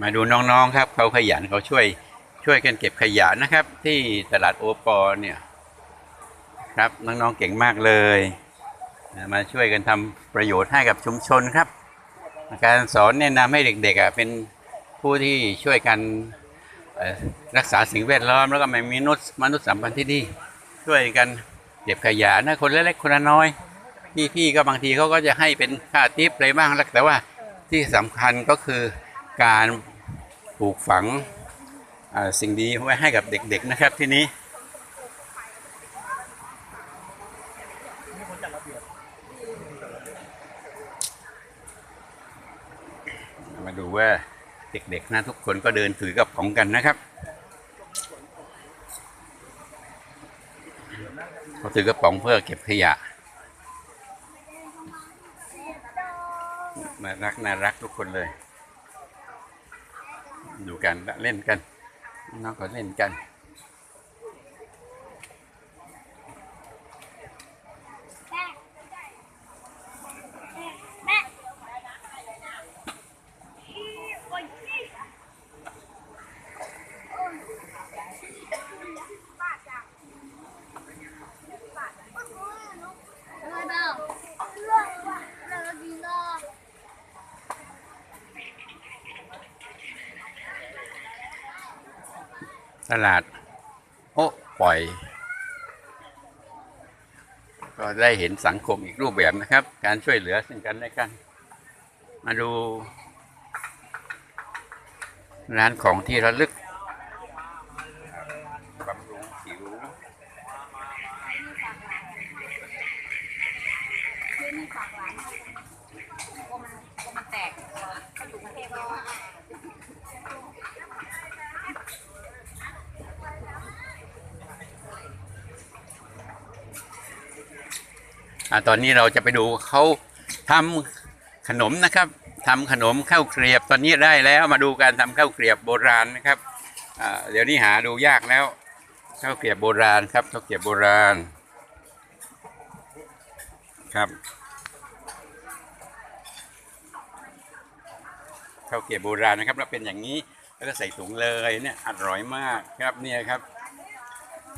มาดูน้องๆครับเขาขยันเขาช่วยช่วยกันเก็บขยะนะครับ ที่ตลาดโอปอเนี่ยครับน้องๆเก่งมากเลยมาช่วยกันทำประโยชน์ให้กับชุมชนครับ การสอนแนะนำให้เด็กๆเป็นผู้ที่ช่วยกันรักษาสิ่งแวดล้อมแล้วก็มีมนุษย์มนุษย์สัมพันธ์ที่ดีช่วยกันเก็บขยะนะคนเล็กๆคนน้อยพี่ๆก็บางทีเขาก็จะให้เป็นค่าทิปอะไรบ้างแล้วแต่ว่าที่สำคัญก็คือ การปลูกฝังสิ่งดีไว้ให้กับเด็กๆนะครับที่นี้มาดูว่าเด็กๆนะทุกคนก็เดินถือกระป๋องกันนะครับเขาถือกระป๋องเพื่อเก็บขยะน่ารักน่ารักทุกคนเลย ดูกันเล่นกันน้องก็เล่นกัน ตลาด โอ้ปล่อย ก็ได้เห็นสังคมอีกรูปแบบนะครับ การช่วยเหลือซึ่งกันและกัน มาดู ร้านของที่ระลึกบำรุงผิวคือมีฝากหลานกมันกมันแตกเขาอยู่กรุงเทพแล้ว อ่าตอนนี้เราจะไปดูเขาทำขนมนะครับทำขนมข้าวเกรียบตอนนี้ได้แล้วมาดูการทำข้าวเกรียบโบราณนะครับอ่าเดี๋ยวนี้หาดูยากแล้วข้าวเกรียบโบราณครับข้าวเกรียบโบราณครับข้าวเกรียบโบราณนะครับแล้วเป็นอย่างนี้แล้วก็ใส่ถุงเลยเนี่ยอร่อยมากครับเนี่ยครับ